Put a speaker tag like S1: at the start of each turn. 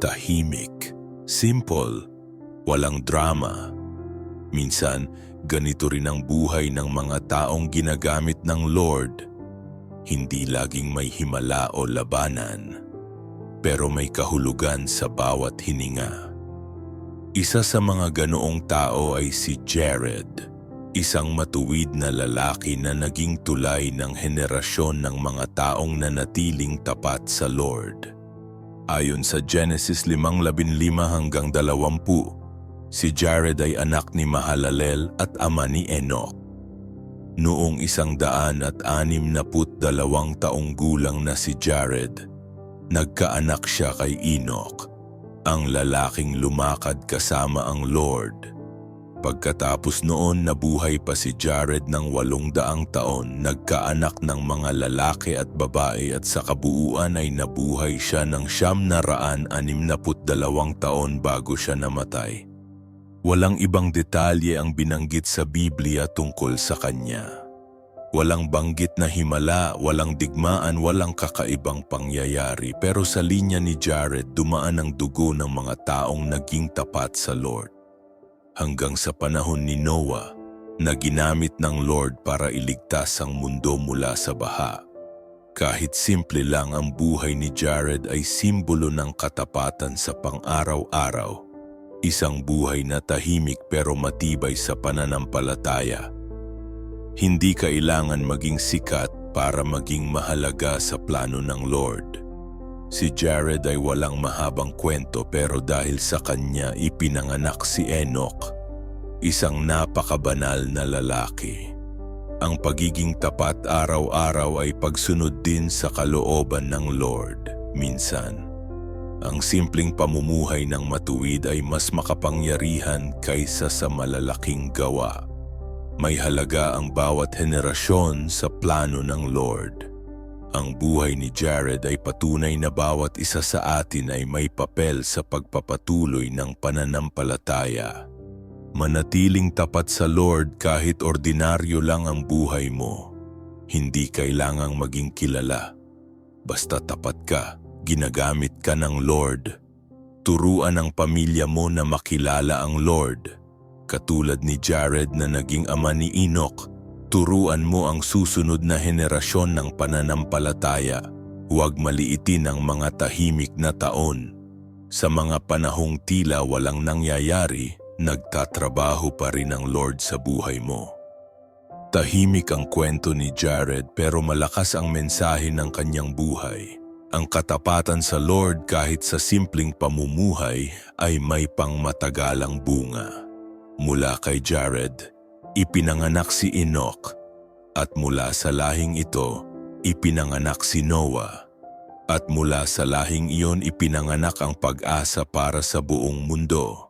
S1: tahimik, simple, walang drama. Minsan, ganito rin ang buhay ng mga taong ginagamit ng Lord. Hindi laging may himala o labanan, pero may kahulugan sa bawat hininga. Isa sa mga ganoong tao ay si Jared, isang matuwid na lalaki na naging tulay ng henerasyon ng mga taong nanatiling tapat sa Lord. Ayon sa Genesis 5:15 hanggang 20, si Jared ay anak ni Mahalalel at ama ni Enoch. Noong isang daan at anim na put dalawang taong gulang na si Jared, nagkaanak siya kay Enoch, ang lalaking lumakad kasama ang Lord. Pagkatapos noon nabuhay pa si Jared ng walong daang taon, nagkaanak ng mga lalaki at babae at sa kabuuan ay nabuhay siya ng siyam na raan anim na dalawang taon bago siya namatay. Walang ibang detalye ang binanggit sa Biblia tungkol sa kanya. Walang banggit na himala, walang digmaan, walang kakaibang pangyayari pero sa linya ni Jared dumaan ang dugo ng mga taong naging tapat sa Lord hanggang sa panahon ni Noah na ginamit ng Lord para iligtas ang mundo mula sa baha. Kahit simple lang ang buhay ni Jared ay simbolo ng katapatan sa pang-araw-araw. Isang buhay na tahimik pero matibay sa pananampalataya. Hindi kailangan maging sikat para maging mahalaga sa plano ng Lord. Si Jared ay walang mahabang kwento pero dahil sa kanya ipinanganak si Enoch, isang napakabanal na lalaki. Ang pagiging tapat araw-araw ay pagsunod din sa kalooban ng Lord. Minsan, ang simpleng pamumuhay ng matuwid ay mas makapangyarihan kaysa sa malalaking gawa. May halaga ang bawat henerasyon sa plano ng Lord. Ang buhay ni Jared ay patunay na bawat isa sa atin ay may papel sa pagpapatuloy ng pananampalataya. Manatiling tapat sa Lord kahit ordinaryo lang ang buhay mo. Hindi kailangang maging kilala. Basta tapat ka, ginagamit ka ng Lord. Turuan ang pamilya mo na makilala ang Lord. Katulad ni Jared na naging ama ni Enoch, turuan mo ang susunod na henerasyon ng pananampalataya. Huwag maliitin ang mga tahimik na taon. Sa mga panahong tila walang nangyayari, nagtatrabaho pa rin ang Lord sa buhay mo. Tahimik ang kwento ni Jared pero malakas ang mensahe ng kanyang buhay. Ang katapatan sa Lord kahit sa simpleng pamumuhay ay may pangmatagalang bunga. Mula kay Jared, ipinanganak si Enoch at mula sa lahing ito, ipinanganak si Noah. At mula sa lahing iyon ipinanganak ang pag-asa para sa buong mundo.